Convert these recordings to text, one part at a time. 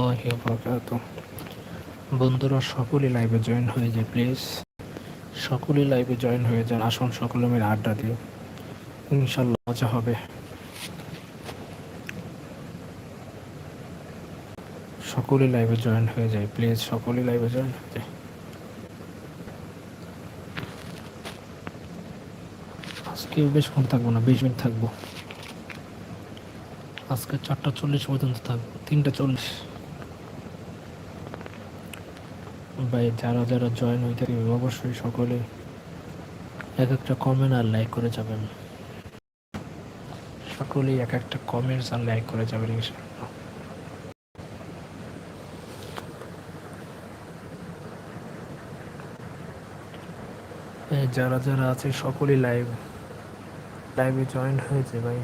রহমতুল্লাহি বন্ধুরা সকলেই লাইভে জয়েন হয়ে যায় প্লিজ সকলেই লাইভে জয়েন হয়ে যান, আসুন সকলে মিলে আড্ডা দিও ইনশাল্লাহ মজা হবে। সকলেই লাইভে জয়েন হয়ে যায় প্লিজ সকলেই লাইভে জয়েন হয়ে যায় আজকে বেশক্ষণ থাকব না, বিশ মিনিট থাকব। আজকে চারটা চল্লিশ পর্যন্ত থাকব, তিনটা চল্লিশ। ভাই, যারা যারা জয়েন হইতে পারবে, অবশ্যই সকলে এক একটা কমেন্ট আর লাইক করে যাবেন। সকলেই এক একটা কমেন্টস আর লাইক করে যাবেন যারা যারা আছে, সকলেই লাইভ লাইভে জয়েন হয়েছে ভাই।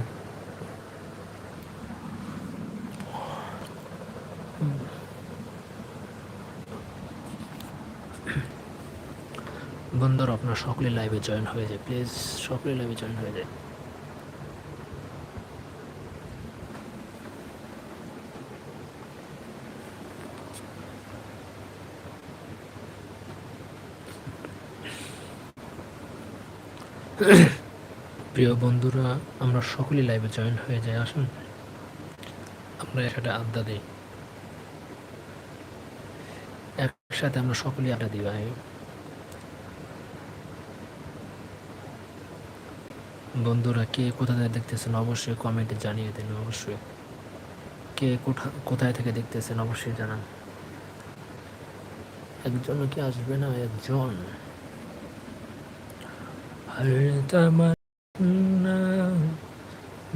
বন্ধুরা, আপনার সকলে লাইভে জয়েন হয়ে যায়। প্লিজ সকলে লাইভে জয়েন হয়ে যায়। প্রিয় বন্ধুরা, আমরা সকলেই লাইভে জয়েন হয়ে যাই আসুন, আমরা একসাথে আড্ডা দিই। একসাথে আমরা সকলেই আড্ডা দিই, ভাই। বন্ধুরা কে কোথা থেকে দেখতেছেন অবশ্যই কমেন্টে জানিয়ে দিন অবশ্যই কে কোথা কোথায় থেকে দেখতেছেন অবশ্যই জানান একজন কি আসবে না একজন हर तमन्ना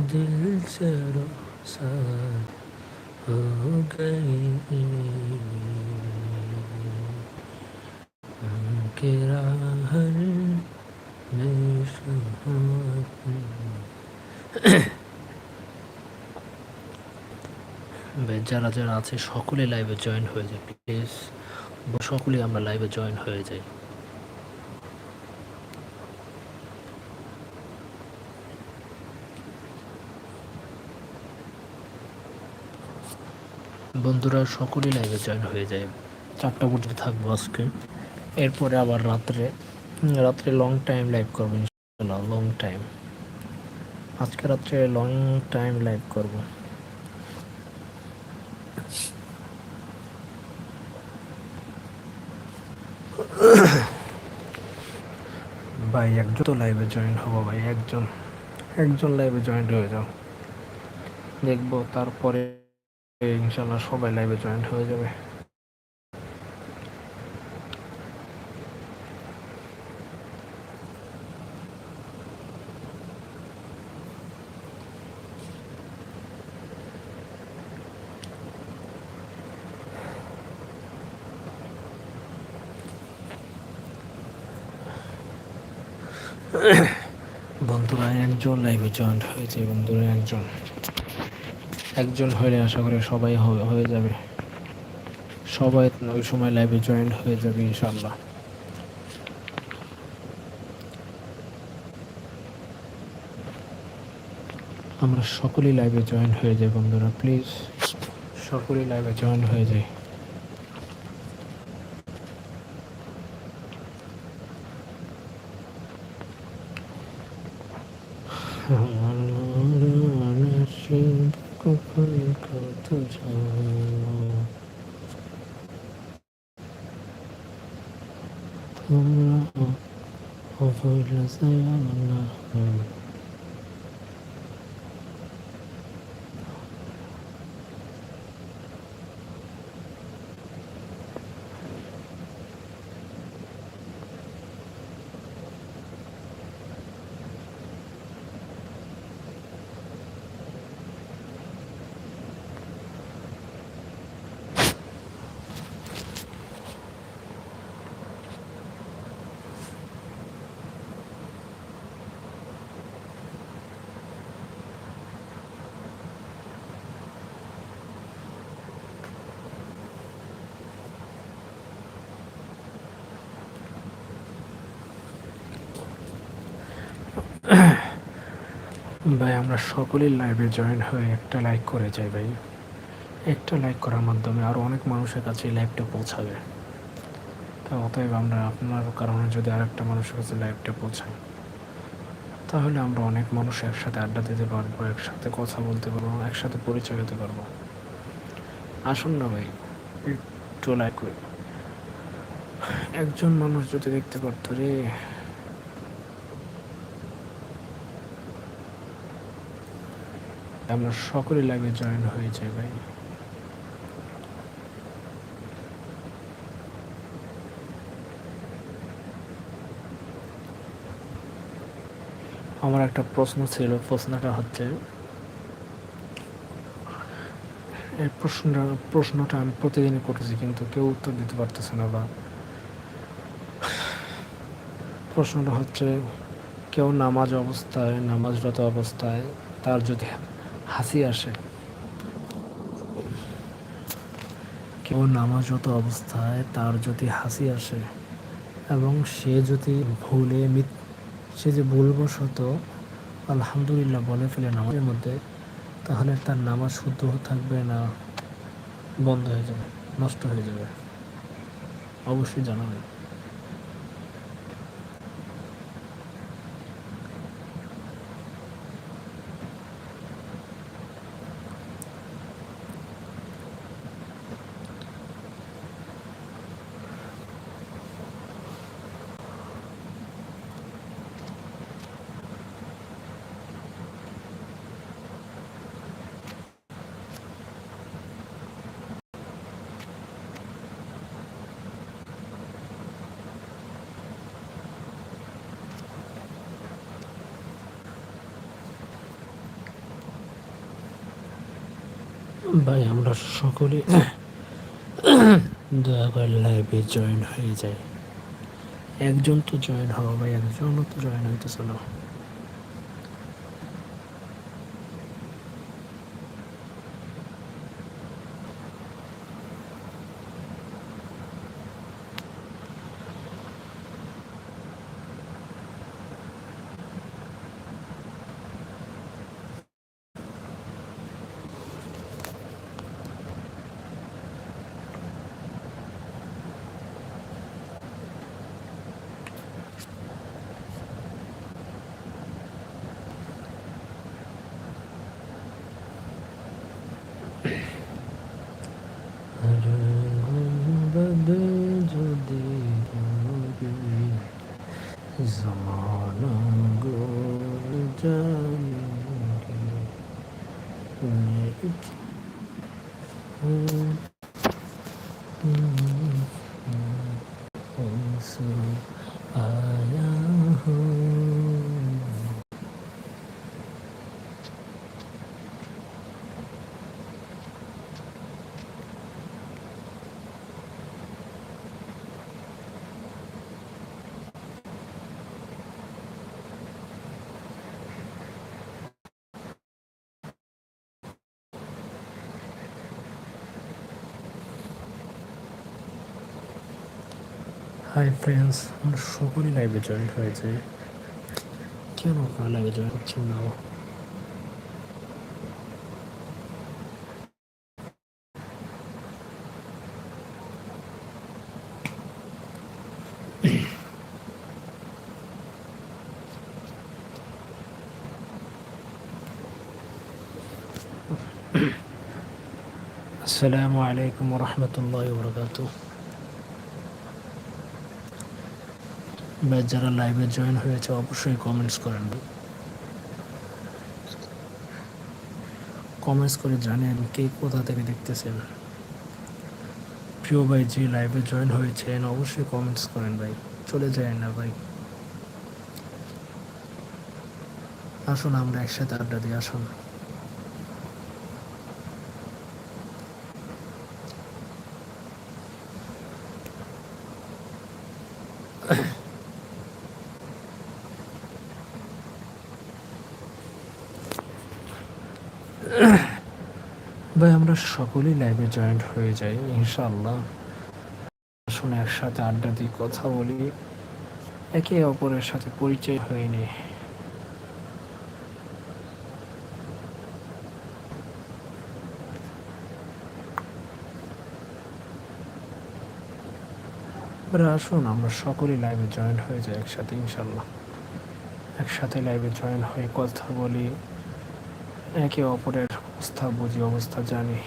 दिल से रुखसार हो गई उनके राहर যারা যারা আছে, সকলে লাইভে জয়েন হয়ে যায় প্লিজ সকলে আমরা লাইভে জয়েন হয়ে যাই। বন্ধুরা সকলেই লাইভে জয়েন হয়ে যায়। চারটা পর্যন্ত থাকব আজকে। এরপরে আবার রাত্রে রাত্রে লং টাইম লাইভ করব ইনশাল্লাহ লং টাইম আজকে রাত্রে লং টাইম লাইভ করব। ভাই, একজন তো লাইভে জয়েন হব ভাই, একজন। একজন লাইভে জয়েন হয়ে যাও। দেখব, তারপরে ইনশাল্লাহ সবাই লাইভে জয়েন্ট হয়ে যাবে। বন্ধুরা, একজন লাইভে জয়েন্ট হয়েছে বন্ধুরা একজন। একজন হলে আশা করি সবাই হয়ে যাবে। সবাই ওই সময় লাইভে জয়েন হয়ে যাবে ইনশাল্লাহ আমরা সকলেই লাইভে জয়েন হয়ে যাই, বন্ধুরা প্লিজ সকলেই লাইভে জয়েন হয়ে যায় 들자. 동물아, 어버이라 사야 만나. ভাই, আমরা সকলেই লাইভে জয়েন হয়ে একটা লাইক করে যাই ভাই। একটা লাইক করার মাধ্যমে আরও অনেক মানুষের কাছে এই লাইভটা পৌঁছাবে। তা অতএব আমরা আপনার কারণে যদি আরেকটা মানুষের কাছে লাইভটা পৌঁছাই, তাহলে আমরা অনেক মানুষ একসাথে আড্ডা দিতে পারব, একসাথে কথা বলতে পারব, একসাথে পরিচয় হতে পারব। আসুন না ভাই, একটু লাইক একজন মানুষ যদি দেখতে পারতো রে আমরা সকলে লাইভে জয়েন হয়ে যাই ভাই। আমার একটা প্রশ্ন ছিল, প্রশ্নটা হচ্ছে, এই প্রশ্নটা প্রশ্নটা আমি প্রতিদিনই করতেছি কিন্তু কেউ উত্তর দিতে পারতেছে না বা প্রশ্নটা হচ্ছে, কেউ নামাজ অবস্থায়, নামাজরত অবস্থায় তার যদি হাসি আসে। কেউ নামাজরত অবস্থায়, তার যদি হাসি আসে এবং সে যদি ভুলে সে যে ভুলবশত আলহামদুলিল্লাহ বলে ফেলে নামাজের মধ্যে, তাহলে তার নামাজ শুদ্ধ থাকবে না বন্ধ হয়ে যাবে, নষ্ট হয়ে যাবে। অবশ্যই জানা জানাবেন ভাই, আমরা সকলে দয়া লাইভে জয়েন হয়ে যাই। একজন তো জয়েন হওয়া ভাই, একজনও তো জয়েন হইতেছে না। So, uh, হাই ফ্রেন্ডস আমরা সকলেই লাইভে জয়েন হয়েছে কেন আপনারা লাইভে জয়েন হচ্ছেন না আসসালামু আলাইকুম রহমতুল্লাহ বরকাত ভাই যারা লাইভে জয়েন হয়েছে, অবশ্যই কমেন্টস করেন। কমেন্টস করে জানেন কে কোথা থেকে দেখতেছেন। প্রিয় ভাই, যে লাইভে জয়েন হয়েছেন, অবশ্যই কমেন্টস করেন ভাই। চলে যায় না ভাই। আসুন, আমরা একসাথে আড্ডা দিই, আসুন। আমরা সকলেই লাইভে জয়েন্ট হয়ে যাই ইনশাল্লাহ শুনে একসাথে আড্ডা দিই কথা বলি। একে অপরের সাথে পরিচয় হয়নি এবার আসুন, আমরা সকলেই লাইভে জয়েন হয়ে যাই একসাথে ইনশাল্লাহ একসাথে লাইভে জয়েন হয়ে কথা বলি। একে অপরের অবস্থা বুঝি অবস্থা জানি।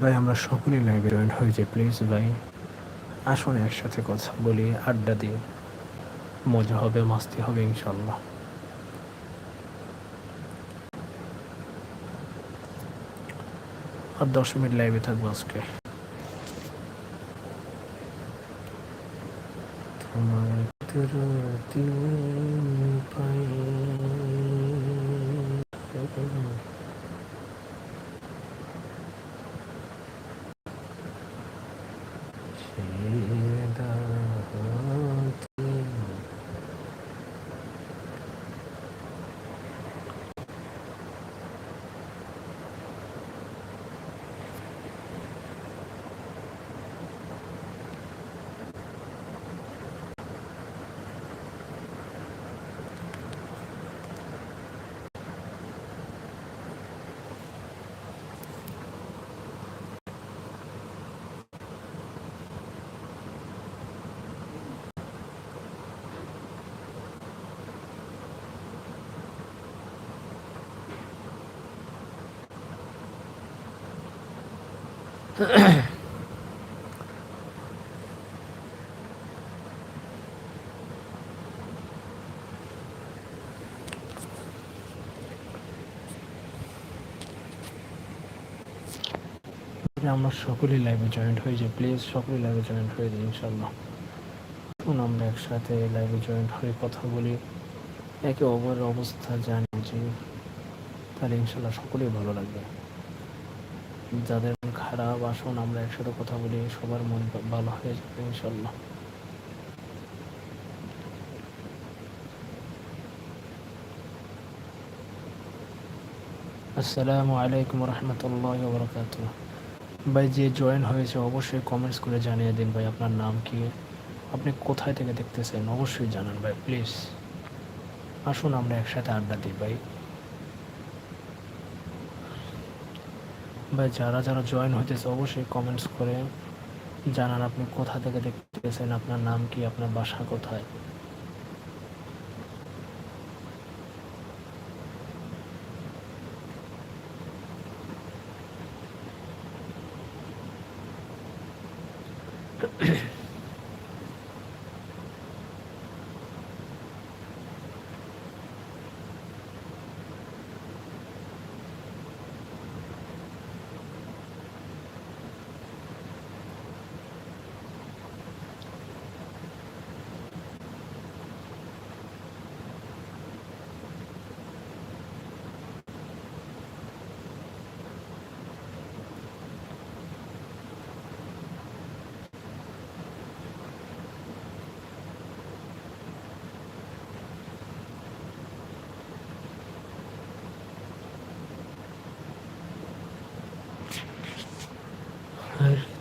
ভাই, আমরা সকলেই লাইভে জয়েন হয়ে যাই প্লিজ ভাই। আসুন একসাথে কথা বলি, আড্ডা দিই। মজা হবে, মাস্তি হবে ইনশাল্লাহ আর দশ মিনিট লাইভে থাকব আজকে। তোমার আমরা সকলেই লাইভে জয়েন্ট হয়ে যাই। প্লিজ সকলেই লাইভে জয়েন্ট হয়ে যাই ইনশাল্লাহ এখন আমরা একসাথে লাইভে জয়েন্ট হয়ে কথা বলি। একে অপরের অবস্থা জানি যে, তাহলে ইনশাল্লাহ সকলেই ভালো লাগবে। যাদের মন খারাপ আসুন, আমরা একসাথে কথা বলি, সবার মন ভালো হয়ে যাবে ইনশাল্লাহ আসসালামু আলাইকুম রহমতুল্লাহ বরকাত ভাই, যে জয়েন হয়েছে, অবশ্যই কমেন্টস করে জানিয়ে দিন ভাই, আপনার নাম কি? আপনি কোথায় থেকে দেখতেছেন? অবশ্যই জানান ভাই প্লিজ আসুন, আমরা একসাথে আড্ডা দিই ভাই। ভাই, যারা যারা জয়েন হইতেছে, অবশ্যই কমেন্টস করে জানান আপনি কোথা থেকে দেখতেছেন, আপনার নাম কি, আপনার বাসা কোথায়। हर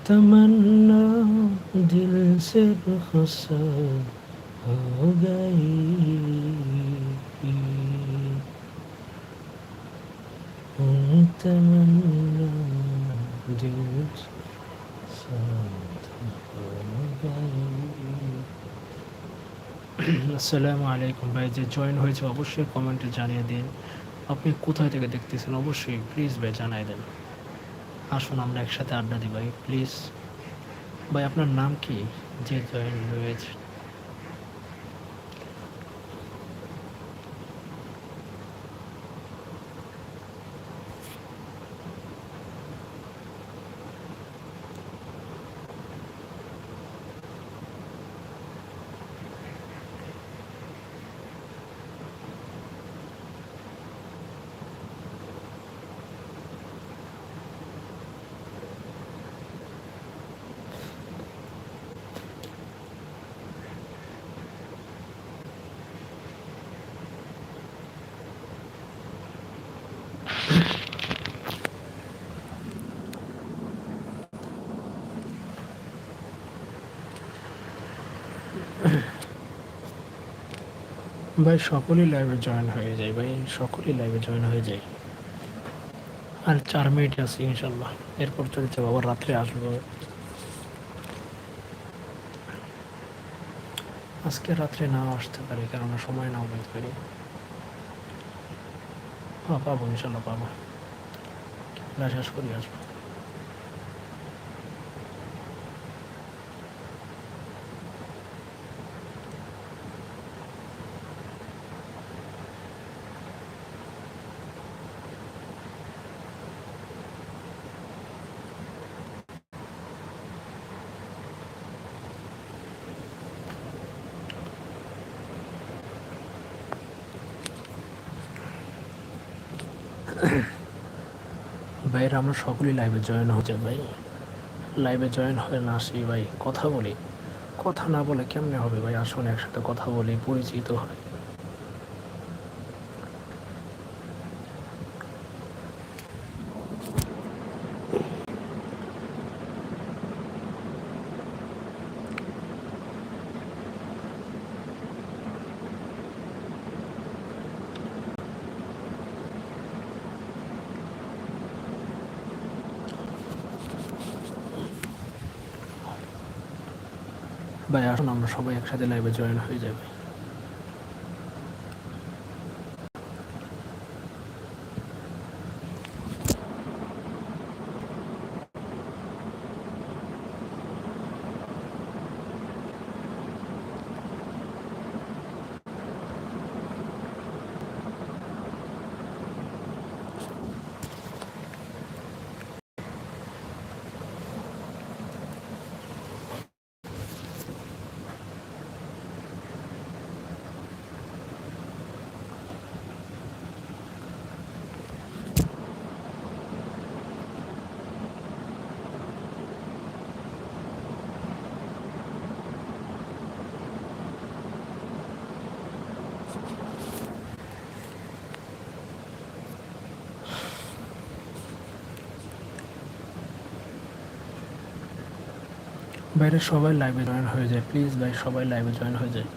तमन्ना दिल से बखसर हो गई हर तमन्ना दिल से हो गई আসসালামু আলাইকুম ভাই যে জয়েন হয়েছে অবশ্যই কমেন্টে জানিয়ে দিন আপনি কোথায় থেকে দেখতেছেন অবশ্যই প্লিজ ভাই জানাই দেন আসুন আমরা একসাথে আড্ডা দিই। ভাই প্লিজ ভাই আপনার নাম কি? যে জয়েন হয়েছে। ভাই, সকলেই লাইভে জয়েন হয়ে যায় ভাই, সকলেই লাইভে জয়েন হয়ে যায়। আর চার মিনিট আছে ইনশাল্লাহ এরপর চলে যাব আবার রাত্রে আসব। আজকে রাত্রে না আসতে পারি কেননা সময় নাও পেতে পারি পাবো ইনশাল্লাহ পাবো খেলা শেষ করি, আসব। ভাইয়েরা আমরা সকলেই লাইভে জয়েন হয়ে যাই ভাই লাইভে জয়েন হয়ে না আসি ভাই, কথা বলি। কথা না বলে কেমনে হবে ভাই? আসুন একসাথে কথা বলি, পরিচিত হয় ভাই আসুন আমরা সবাই একসাথে লাইভে জয়েন হয়ে যাবে। বাইরে সবাই লাইভে জয়েন হয়ে যায়। প্লিজ ভাই সবাই লাইভে জয়েন হয়ে যায়।